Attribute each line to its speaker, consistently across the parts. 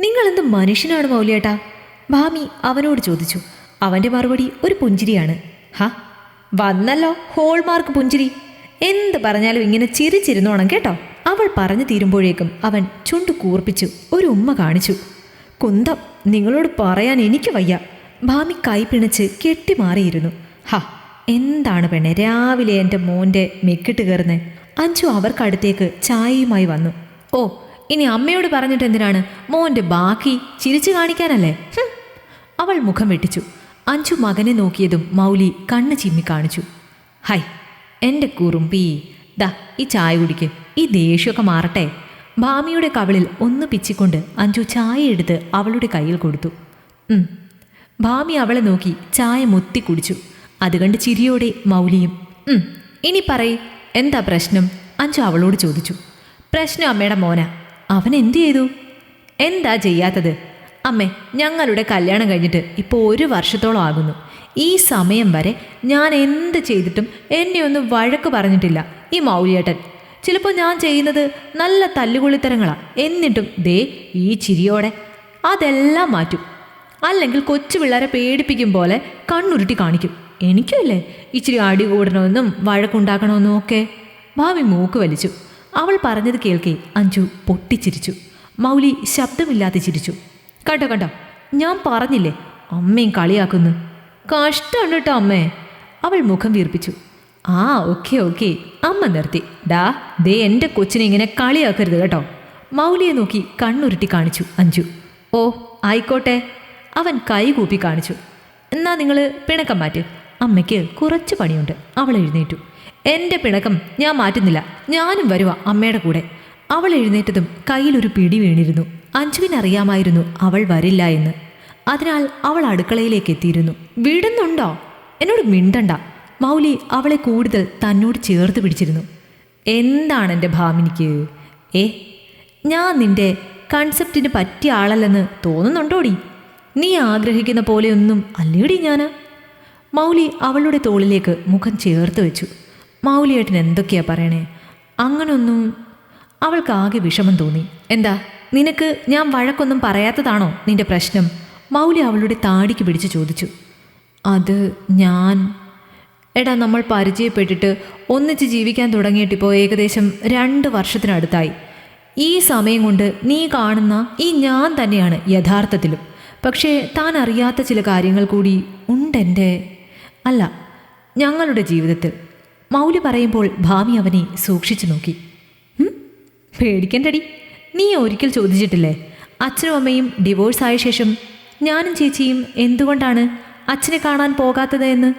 Speaker 1: നിങ്ങളെന്ത് മനുഷ്യനാണ് മൗലിയേട്ടാ? ഭാമി അവനോട് ചോദിച്ചു. അവന്റെ മറുപടി ഒരു പുഞ്ചിരിയാണ്. ഹ വന്നല്ലോ ഹോൾമാർക്ക് പുഞ്ചിരി. എന്ത് പറഞ്ഞാലും ഇങ്ങനെ ചിരിച്ചിരുന്നോണം കേട്ടോ? അവൾ പറഞ്ഞു തീരുമ്പോഴേക്കും അവൻ ചുണ്ടു കൂർപ്പിച്ചു ഒരു ഉമ്മ കാണിച്ചു. കുന്തം നിങ്ങളോട് പറയാൻ എനിക്ക് വയ്യ. ഭാമി കൈ പിണച്ച് കെട്ടിമാറിയിരുന്നു ഹ എന്താണ് പെണ്ണെ രാവിലെ എന്റെ മോന്റെ മെക്കിട്ട് കയറുന്നേ? അഞ്ചു അവർക്കടുത്തേക്ക് ചായയുമായി വന്നു. ഓ ഇനി അമ്മയോട് പറഞ്ഞിട്ട് എന്തിനാണ് മോന്റെ ബാക്കി ചിരിച്ചു കാണിക്കാനല്ലേ? അവൾ മുഖം വെട്ടിച്ചു. അഞ്ചു മകനെ നോക്കിയതും മൗലി കണ്ണ് ചിമ്മി കാണിച്ചു. ഹൈ എന്റെ കുറുമ്പി. ദാ ഈ ചായ കുടിക്ക്. ഈ ദേഷ്യമൊക്കെ മാറട്ടെ. ഭാമിയുടെ കവിളിൽ ഒന്ന് പിച്ചിക്കൊണ്ട് അഞ്ചു ചായ എടുത്ത് അവളുടെ കയ്യിൽ കൊടുത്തു. ഭാമി അവളെ നോക്കി ചായ മുത്തി കുടിച്ചു. അതുകണ്ട് ചിരിയോടെ മൗലിയും ഇനി പറയ് എന്താ പ്രശ്നം? അഞ്ചു അവളോട് ചോദിച്ചു. പ്രശ്നം അമ്മയുടെ മോന. അവൻ എന്തു ചെയ്തു? എന്താ ചെയ്യാത്തത്? അമ്മേ ഞങ്ങളുടെ കല്യാണം കഴിഞ്ഞിട്ട് ഇപ്പോൾ ഒരു വർഷത്തോളം ആകുന്നു. ഈ സമയം വരെ ഞാൻ എന്ത് ചെയ്തിട്ടും എന്നെ ഒന്ന് വഴക്ക് പറഞ്ഞിട്ടില്ല ഈ മൗലിയേട്ടൻ. ചിലപ്പോൾ ഞാൻ ചെയ്യുന്നത് നല്ല തല്ലുകുളിത്തരങ്ങളാണ് എന്നിട്ടും ദേ ഈ ചിരിയോടെ അതെല്ലാം മാറ്റും. അല്ലെങ്കിൽ കൊച്ചു പിള്ളേരെ പേടിപ്പിക്കും പോലെ കണ്ണുരുട്ടി കാണിക്കും. എനിക്കുമല്ലേ ഇച്ചിരി അടി കൂടണമെന്നും വഴക്കുണ്ടാക്കണമെന്നും ഒക്കെ? ഭാവി മൂക്ക് വലിച്ചു. അവൾ പറഞ്ഞത് കേൾക്കെ അഞ്ജു പൊട്ടിച്ചിരിച്ചു. മൗലി ശബ്ദമില്ലാതെ ചിരിച്ചു. കണ്ടോ കണ്ടോ ഞാൻ പറഞ്ഞില്ലേ അമ്മയും കളിയാക്കുന്നു. കഷ്ടമാണ് കേട്ടോ അമ്മേ. അവൾ മുഖം വീർപ്പിച്ചു. ആ ഓക്കെ ഓക്കെ അമ്മ നിർത്തി. ഡാ ദേ എന്റെ കൊച്ചിനെ ഇങ്ങനെ കളിയാക്കരുത് കേട്ടോ. മൗലിയെ നോക്കി കണ്ണുരുട്ടി കാണിച്ചു അഞ്ജു. ഓ ആയിക്കോട്ടെ. അവൻ കൈകൂപ്പി കാണിച്ചു. എന്നാ നിങ്ങൾ പിണക്കം മാറ്റ്. അമ്മയ്ക്ക് കുറച്ച് പണിയുണ്ട്. അവൾ എഴുന്നേറ്റു. എന്റെ പിണക്കം ഞാൻ മാറ്റുന്നില്ല. ഞാനും വരുവ അമ്മയുടെ കൂടെ. അവൾ എഴുന്നേറ്റതും കയ്യിലൊരു പിടി വീണിരുന്നു. അഞ്ജുവിനറിയാമായിരുന്നു അവൾ വരില്ല എന്ന്. അതിനാൽ അവൾ അടുക്കളയിലേക്ക് എത്തിയിരുന്നു. വിടുന്നുണ്ടോ? എന്നോട് മിണ്ടണ്ട. മൗലി അവളെ കൂടുതൽ തന്നോട് ചേർത്ത് പിടിച്ചിരുന്നു. എന്താണ് എന്റെ ഭാമിനിക്ക് ഏ ഞാൻ നിന്റെ കൺസെപ്റ്റിന് പറ്റിയ ആളല്ലെന്ന് തോന്നുന്നുണ്ടോടി? നീ ആഗ്രഹിക്കുന്ന പോലെയൊന്നും അല്ലേടി ഞാൻ മൗലി അവളുടെ തോളിലേക്ക് മുഖം ചേർത്ത് വെച്ചു. മൗലിയേട്ടൻ എന്തൊക്കെയാ പറയണേ? അങ്ങനൊന്നും അവൾക്ക് ആകെ വിഷമം തോന്നി. എന്താ നിനക്ക് ഞാൻ വഴക്കൊന്നും പറയാത്തതാണോ നിന്റെ പ്രശ്നം? മൗലി അവളുടെ താടിക്ക് പിടിച്ച് ചോദിച്ചു. അത് ഞാൻ. എടാ നമ്മൾ പരിചയപ്പെട്ടിട്ട് ഒന്നിച്ച് ജീവിക്കാൻ തുടങ്ങിയിട്ടിപ്പോൾ ഏകദേശം രണ്ട് വർഷത്തിനടുത്തായി. ഈ സമയം കൊണ്ട് നീ കാണുന്ന ഈ ഞാൻ തന്നെയാണ് യഥാർത്ഥത്തിലും. പക്ഷേ താൻ അറിയാത്ത ചില കാര്യങ്ങൾ കൂടി ഉണ്ടെന്റെ. അല്ല ഞങ്ങളുടെ ജീവിതത്തിൽ മൗലി പറയുമ്പോൾ ഭാമി അവനെ സൂക്ഷിച്ചു നോക്കി. "ഉം, പേടിക്കണ്ടടി. നീ ഒരിക്കൽ ചോദിച്ചിട്ടില്ലേ? അച്ഛനും അമ്മയും ഡിവോഴ്സ് ആയ ശേഷം ഞാനും ചേച്ചിയും എന്തുകൊണ്ടാണ് അച്ഛനെ കാണാൻ പോകാത്തത് എന്ന്.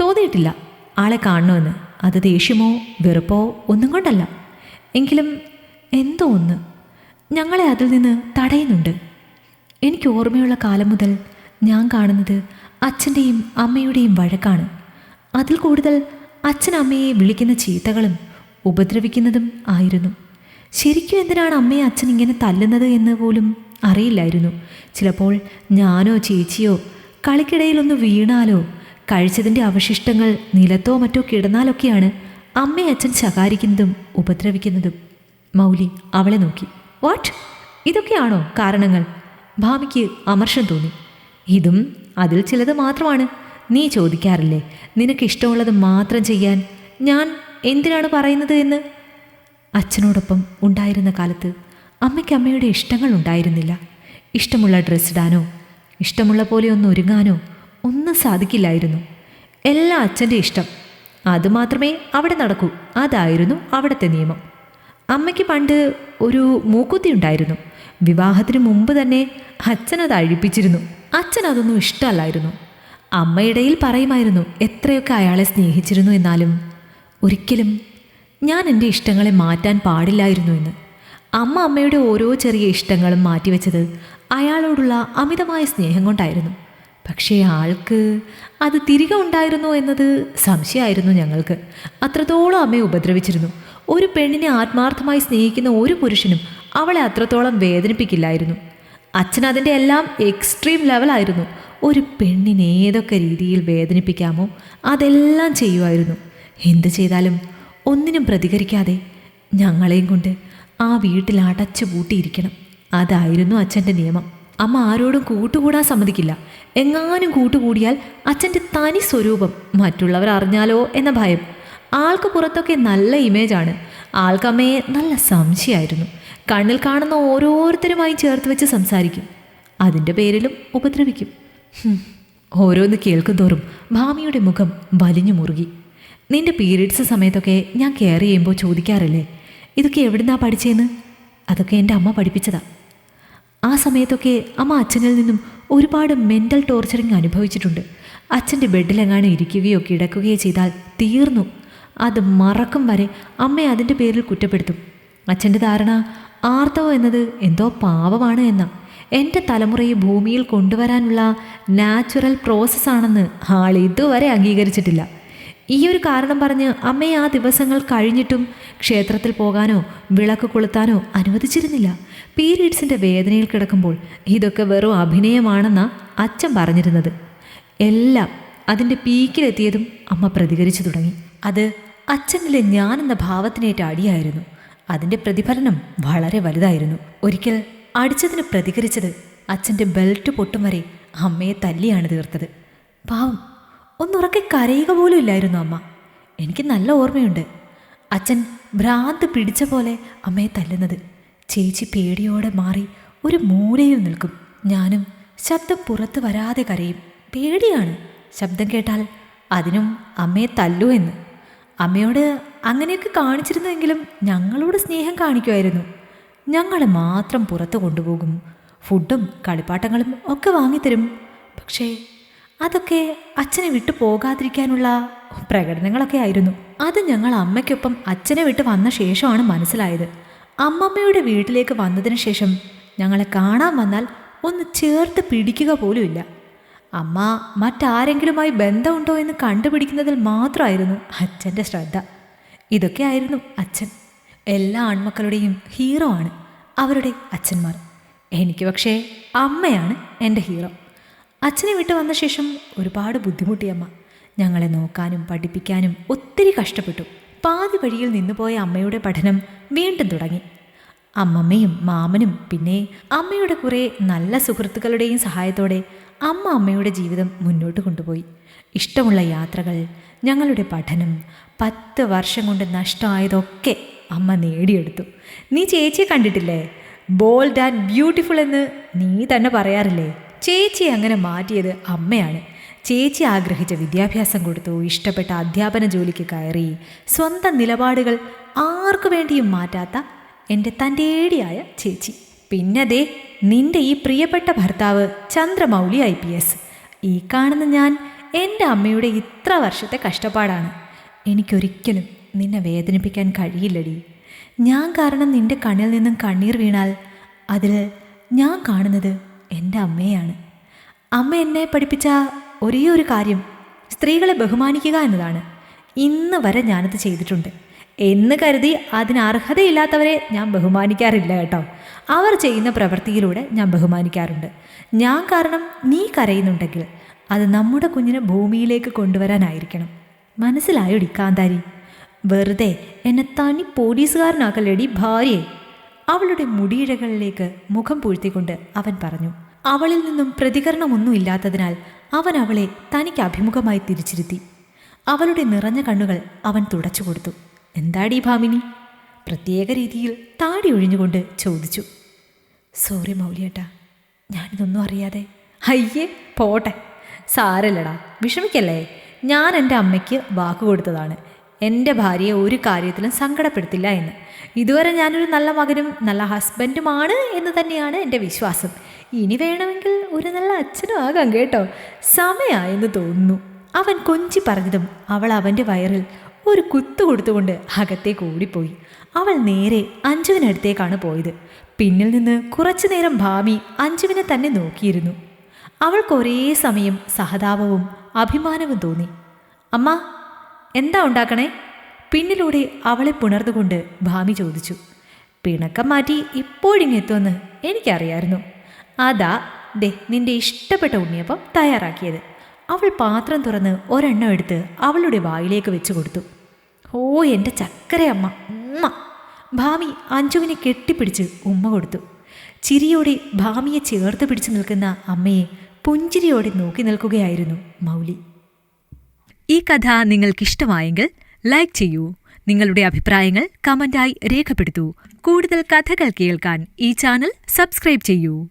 Speaker 1: തോന്നിയിട്ടില്ല ആളെ കാണണമെന്ന് അത് ദേഷ്യമോ വെറുപ്പോ ഒന്നും കൊണ്ടല്ല. എങ്കിലും എന്തോ ഒന്ന് ഞങ്ങളെ അതിൽ നിന്ന് തടയുന്നുണ്ട്. എനിക്ക് ഓർമ്മയുള്ള കാലം മുതൽ ഞാൻ കാണുന്നത് അച്ഛന്റെയും അമ്മയുടെയും വഴക്കാണ്. അതിൽ കൂടുതൽ അച്ഛൻ അമ്മയെ വിളിക്കുന്ന ചീത്തകളും ഉപദ്രവിക്കുന്നതും ആയിരുന്നു. ശരിക്കും എന്തിനാണ് അമ്മയെ അച്ഛൻ ഇങ്ങനെ തല്ലുന്നത് എന്ന് പോലും അറിയില്ലായിരുന്നു. ചിലപ്പോൾ ഞാനോ ചേച്ചിയോ കളിക്കിടയിലൊന്ന് വീണാലോ കഴിച്ചതിന്റെ അവശിഷ്ടങ്ങൾ നിലത്തോ മറ്റോ കിടന്നാലൊക്കെയാണ് അമ്മയെ അച്ഛൻ ശകാരിക്കുന്നതും ഉപദ്രവിക്കുന്നതും. മൗലി അവളെ നോക്കി. വാട്ട്? ഇതൊക്കെയാണോ കാരണങ്ങൾ? ഭാമിക്ക് അമർഷം തോന്നി. ഇതും അതിൽ ചിലത് മാത്രമാണ്. നീ ചോദിക്കാറില്ലേ നിനക്ക് ഇഷ്ടമുള്ളത് മാത്രം ചെയ്യാൻ ഞാൻ എന്തിനാണ് പറയുന്നത് എന്ന്? അച്ഛനോടൊപ്പം ഉണ്ടായിരുന്ന കാലത്ത് അമ്മയ്ക്ക് അമ്മയുടെ ഇഷ്ടങ്ങൾ ഉണ്ടായിരുന്നില്ല. ഇഷ്ടമുള്ള ഡ്രസ്സ് ഇടാനോ ഇഷ്ടമുള്ള പോലെ ഒന്ന് ഒരുങ്ങാനോ ഒന്നും സാധിക്കില്ലായിരുന്നു. എല്ലാം അച്ഛന്റെ ഇഷ്ടം. അതുമാത്രമേ അവിടെ നടക്കൂ. അതായിരുന്നു അവിടുത്തെ നിയമം. അമ്മയ്ക്ക് പണ്ട് ഒരു മൂക്കുത്തി ഉണ്ടായിരുന്നു. വിവാഹത്തിന് മുമ്പ് തന്നെ അച്ഛനത് അഴിപ്പിച്ചിരുന്നു. അച്ഛൻ അതൊന്നും ഇഷ്ടമല്ലായിരുന്നു. അമ്മയിടയിൽ പറയുമായിരുന്നു എത്രയൊക്കെ അയാളെ സ്നേഹിച്ചിരുന്നു എന്നാലും ഒരിക്കലും ഞാൻ എന്റെ ഇഷ്ടങ്ങളെ മാറ്റാൻ പാടില്ലായിരുന്നു എന്ന്. അമ്മ അമ്മയുടെ ഓരോ ചെറിയ ഇഷ്ടങ്ങളും മാറ്റിവെച്ചത് അയാളോടുള്ള അമിതമായ സ്നേഹം കൊണ്ടായിരുന്നു. പക്ഷേ ആൾക്ക് അത് തിരികെ ഉണ്ടായിരുന്നോ എന്നത് സംശയമായിരുന്നു ഞങ്ങൾക്ക്. അത്രത്തോളം അമ്മയെ ഉപദ്രവിച്ചിരുന്നു. ഒരു പെണ്ണിനെ ആത്മാർത്ഥമായി സ്നേഹിക്കുന്ന ഒരു പുരുഷനും അവളെ അത്രത്തോളം വേദനിപ്പിക്കില്ലായിരുന്നു. അച്ഛൻ അതിന്റെ എല്ലാം എക്സ്ട്രീം ലെവലായിരുന്നു ഒരു പെണ്ണിനെ ഏതൊക്കെ രീതിയിൽ വേദനിപ്പിക്കാമോ അതെല്ലാം ചെയ്യുമായിരുന്നു. എന്ത് ചെയ്താലും ഒന്നിനും പ്രതികരിക്കാതെ ഞങ്ങളെയും കൊണ്ട് ആ വീട്ടിൽ അടച്ചു പൂട്ടിയിരിക്കണം. അതായിരുന്നു അച്ഛന്റെ നിയമം. അമ്മ ആരോടും കൂട്ടുകൂടാൻ സമ്മതിക്കില്ല. എങ്ങാനും കൂട്ടുകൂടിയാൽ അച്ഛന്റെ തനി സ്വരൂപം മറ്റുള്ളവർ അറിഞ്ഞാലോ എന്ന ഭയം. ആൾക്ക് പുറത്തൊക്കെ നല്ല ഇമേജാണ് ആൾക്കമ്മയെ നല്ല സംശയമായിരുന്നു. കണ്ണിൽ കാണുന്ന ഓരോരുത്തരുമായി ചേർത്ത് വെച്ച് സംസാരിക്കും. അതിന്റെ പേരിലും ഉപദ്രവിക്കും. ഓരോന്ന് ഓരോന്ന് കേൾക്കുന്തോറും ഭാമിയുടെ മുഖം വലിഞ്ഞു മുറുകി. നിന്റെ പീരീഡ്സ് സമയത്തൊക്കെ ഞാൻ കെയർ ചെയ്യുമ്പോൾ ചോദിക്കാറില്ലേ? ഇതൊക്കെ എവിടുന്നാ പഠിച്ചേന്ന്? അതൊക്കെ എന്റെ അമ്മ പഠിപ്പിച്ചതാ. ആ സമയത്തൊക്കെ അമ്മ അച്ഛനിൽ നിന്നും ഒരുപാട് മെന്റൽ ടോർച്ചറിങ് അനുഭവിച്ചിട്ടുണ്ട്. അച്ഛന്റെ ബെഡിലെങ്ങാനും ഇരിക്കുകയോ കിടക്കുകയോ ചെയ്താൽ തീർന്നു. അത് മറക്കും വരെ അമ്മയെ അതിന്റെ പേരിൽ കുറ്റപ്പെടുത്തും. അച്ഛന്റെ ധാരണ ആർത്തവം എന്നത് എന്തോ പാവമാണ് എന്ന എന്റെ തലമുറയെ ഭൂമിയിൽ കൊണ്ടുവരാനുള്ള നാച്ചുറൽ പ്രോസസ്സാണെന്ന് ആൾ ഇതുവരെ അംഗീകരിച്ചിട്ടില്ല. ഈ ഒരു കാരണം പറഞ്ഞ് അമ്മയെ ആ ദിവസങ്ങൾ കഴിഞ്ഞിട്ടും ക്ഷേത്രത്തിൽ പോകാനോ വിളക്ക് കൊളുത്താനോ അനുവദിച്ചിരുന്നില്ല. പീരീഡ്സിന്റെ വേദനയിൽ കിടക്കുമ്പോൾ ഇതൊക്കെ വെറും അഭിനയമാണെന്ന അച്ഛൻ പറഞ്ഞിരുന്നത്. എല്ലാം അതിന്റെ പീക്കിലെത്തിയതും അമ്മ പ്രതികരിച്ചു തുടങ്ങി. അത് അച്ഛനിലെ ഞാനെന്ന ഭാവത്തിനേറ്റ അടിയായിരുന്നു. അതിന്റെ പ്രതിഫലനം വളരെ വലുതായിരുന്നു. ഒരിക്കൽ അടിച്ചതിന് പ്രതികരിച്ചത് അച്ഛന്റെ ബെൽറ്റ് പൊട്ടും വരെ അമ്മയെ തല്ലിയാണ് തീർത്തത്. പാവം ഒന്നുറക്കെ കരയുക പോലും ഇല്ലായിരുന്നു അമ്മ. എനിക്ക് നല്ല ഓർമ്മയുണ്ട്. അച്ഛൻ ഭ്രാന്ത് പിടിച്ച പോലെ അമ്മയെ തല്ലുന്നത്. ചേച്ചി പേടിയോടെ മാറി ഒരു മൂലയിൽ നിൽക്കും. ഞാനും ശബ്ദം പുറത്ത് വരാതെ കരയും. പേടിയാണ്. ശബ്ദം കേട്ടാൽ അതിനും അമ്മയെ തല്ലൂ എന്ന്. അമ്മയോട് അങ്ങനെയൊക്കെ കാണിച്ചിരുന്നെങ്കിലും ഞങ്ങളോട് സ്നേഹം കാണിക്കുമായിരുന്നു. ഞങ്ങളെ മാത്രം പുറത്തു കൊണ്ടുപോകും. ഫുഡും കളിപ്പാട്ടങ്ങളും ഒക്കെ വാങ്ങിത്തരും. പക്ഷേ അതൊക്കെ അച്ഛനെ വിട്ടു പോകാതിരിക്കാനുള്ള പ്രകടനങ്ങളൊക്കെ ആയിരുന്നു. അത് ഞങ്ങൾ അമ്മയ്ക്കൊപ്പം അച്ഛനെ വിട്ട് വന്ന ശേഷമാണ് മനസ്സിലായത്. അമ്മമ്മയുടെ വീട്ടിലേക്ക് വന്നതിന് ശേഷം ഞങ്ങളെ കാണാൻ വന്നാൽ ഒന്ന് ചേർത്ത് പിടിക്കുക പോലുമില്ല. അമ്മ മറ്റാരെങ്കിലുമായി ബന്ധമുണ്ടോ എന്ന് കണ്ടുപിടിക്കുന്നതിൽ മാത്രമായിരുന്നു അച്ഛന്റെ ശ്രദ്ധ. ഇതൊക്കെയായിരുന്നു അച്ഛൻ. എല്ലാ ആൺമക്കളുടെയും ഹീറോ ആണ് അവരുടെ അച്ഛന്മാർ. എനിക്ക് പക്ഷേ അമ്മയാണ് എന്റെ ഹീറോ അച്ഛനെ വിട്ട് വന്ന ശേഷം ഒരുപാട് ബുദ്ധിമുട്ടി അമ്മ. ഞങ്ങളെ നോക്കാനും പഠിപ്പിക്കാനും ഒത്തിരി കഷ്ടപ്പെട്ടു. പാതി വഴിയിൽ നിന്നുപോയ അമ്മയുടെ പഠനം വീണ്ടും തുടങ്ങി. അമ്മമ്മയും മാമനും പിന്നെ അമ്മയുടെ കുറേ നല്ല സുഹൃത്തുക്കളുടെയും സഹായത്തോടെ അമ്മ അമ്മയുടെ ജീവിതം മുന്നോട്ട് കൊണ്ടുപോയി. ഇഷ്ടമുള്ള യാത്രകൾ ഞങ്ങളുടെ പഠനം പത്ത് വർഷം കൊണ്ട് നഷ്ടമായതൊക്കെ അമ്മ നേടിയെടുത്തു. നീ ചേച്ചിയെ കണ്ടിട്ടില്ലേ? ബോൾഡ് ആൻഡ് ബ്യൂട്ടിഫുൾ എന്ന് നീ തന്നെ പറയാറില്ലേ? ചേച്ചി അങ്ങനെ മാറ്റിയത് അമ്മയാണ്. ചേച്ചി ആഗ്രഹിച്ച വിദ്യാഭ്യാസം കൊടുത്തു ഇഷ്ടപ്പെട്ട അധ്യാപന ജോലിക്ക് കയറി സ്വന്തം നിലപാടുകൾ ആർക്കു വേണ്ടിയും മാറ്റാത്ത എന്റെ തന്റെ ഏടിയായ ചേച്ചി. പിന്നെ ദേ നിന്റെ ഈ പ്രിയപ്പെട്ട ഭർത്താവ് ചന്ദ്രമൗലി ഐ പി എസ്. ഈ കാണുന്ന ഞാൻ എന്റെ അമ്മയുടെ ഇത്ര വർഷത്തെ കഷ്ടപ്പാടാണ്. എനിക്കൊരിക്കലും നിന്നെ വേദനിപ്പിക്കാൻ കഴിയില്ലടി. ഞാൻ കാരണം നിന്റെ കണ്ണിൽ നിന്നും കണ്ണീർ വീണാൽ അതിൽ ഞാൻ കാണുന്നത് എന്റെ അമ്മയാണ്. അമ്മ എന്നെ പഠിപ്പിച്ച ഒരേ ഒരു കാര്യം സ്ത്രീകളെ ബഹുമാനിക്കുക എന്നതാണ്. ഇന്ന് വരെ ഞാനത് ചെയ്തിട്ടുണ്ട്. എന്ന് കരുതി അതിന് അർഹതയില്ലാത്തവരെ ഞാൻ ബഹുമാനിക്കാറില്ല കേട്ടോ. അവർ ചെയ്യുന്ന പ്രവൃത്തിയിലൂടെ ഞാൻ ബഹുമാനിക്കാറുണ്ട്. ഞാൻ കാരണം നീ കരയുന്നുണ്ടെങ്കിൽ അത് നമ്മുടെ കുഞ്ഞിനെ ഭൂമിയിലേക്ക് കൊണ്ടുവരാനായിരിക്കണം. മനസ്സിലായോ കാന്താരി വെറുതെ എന്നെ തനി പോലീസുകാരനാക്കല്ലേടി ഭാര്യയെ? അവളുടെ മുടിയിഴകളിലേക്ക് മുഖം പൂഴ്ത്തിക്കൊണ്ട് അവൻ പറഞ്ഞു. അവളിൽ നിന്നും പ്രതികരണമൊന്നും ഇല്ലാത്തതിനാൽ അവൻ അവളെ തനിക്ക് അഭിമുഖമായി തിരിച്ചിരുത്തി. അവളുടെ നിറഞ്ഞ കണ്ണുകൾ അവൻ തുടച്ചു കൊടുത്തു. എന്താടീ ഭാമിനി? പ്രത്യേക രീതിയിൽ താടി ഒഴിഞ്ഞുകൊണ്ട് ചോദിച്ചു. സോറി മൗലിയേട്ടാ ഞാനിതൊന്നും അറിയാതെ. അയ്യേ പോട്ടെ. സാരല്ലടാ വിഷമിക്കല്ലേ? ഞാൻ എന്റെ അമ്മയ്ക്ക് വാക്ക് കൊടുത്തതാണ്. എന്റെ ഭാര്യയെ ഒരു കാര്യത്തിലും സങ്കടപ്പെടുത്തില്ല എന്ന്. ഇതുവരെ ഞാനൊരു നല്ല മകനും നല്ല ഹസ്ബൻഡുമാണ് എന്ന് തന്നെയാണ് എന്റെ വിശ്വാസം. ഇനി വേണമെങ്കിൽ ഒരു നല്ല അച്ഛനും ആകാം കേട്ടോ. സമയമായെന്ന് തോന്നുന്നു. അവൻ കൊഞ്ചി പറഞ്ഞതും അവൾ അവന്റെ വയറിൽ ഒരു കുത്തു കൊടുത്തുകൊണ്ട് അകത്തേക്ക് ഓടിപ്പോയി. അവൾ നേരെ അഞ്ജുവിനടുത്തേക്കാണ് പോയത്. പിന്നിൽ നിന്ന് കുറച്ചു നേരം ഭാമി അഞ്ജുവിനെ തന്നെ നോക്കിയിരുന്നു. അവൾക്ക് ഒരേ സമയം സഹതാപവും അഭിമാനവും തോന്നി. അമ്മ എന്താ ഉണ്ടാക്കണേ? പിന്നിലൂടെ അവളെ പുണർന്നുകൊണ്ട് ഭാമി ചോദിച്ചു. പിണക്കം മാറ്റി ഇപ്പോഴിങ്ങെത്തുമെന്ന് എനിക്കറിയായിരുന്നു. അതാ ദേ നിന്റെ ഇഷ്ടപ്പെട്ട ഉണ്ണിയപ്പം തയ്യാറാക്കിയത്. അവൾ പാത്രം തുറന്ന് ഒരെണ്ണം എടുത്ത് അവളുടെ വായിലേക്ക് വെച്ചു കൊടുത്തു. ഓ എന്റെ ചക്കരയമ്മ. ഉമ്മ. ഭാമി അഞ്ജുവിനെ കെട്ടിപ്പിടിച്ച് ഉമ്മ കൊടുത്തു. ചിരിയോടെ ഭാമിയെ ചേർത്ത് പിടിച്ചു നിൽക്കുന്ന അമ്മയെ പുഞ്ചിരിയോടെ നോക്കി നിൽക്കുകയായിരുന്നു മൗലി.
Speaker 2: ഈ കഥ നിങ്ങൾക്കിഷ്ടമായെങ്കിൽ ലൈക്ക് ചെയ്യൂ. നിങ്ങളുടെ അഭിപ്രായങ്ങൾ കമന്റായി രേഖപ്പെടുത്തൂ. കൂടുതൽ കഥകൾ കേൾക്കാൻ ഈ ചാനൽ സബ്സ്ക്രൈബ് ചെയ്യൂ.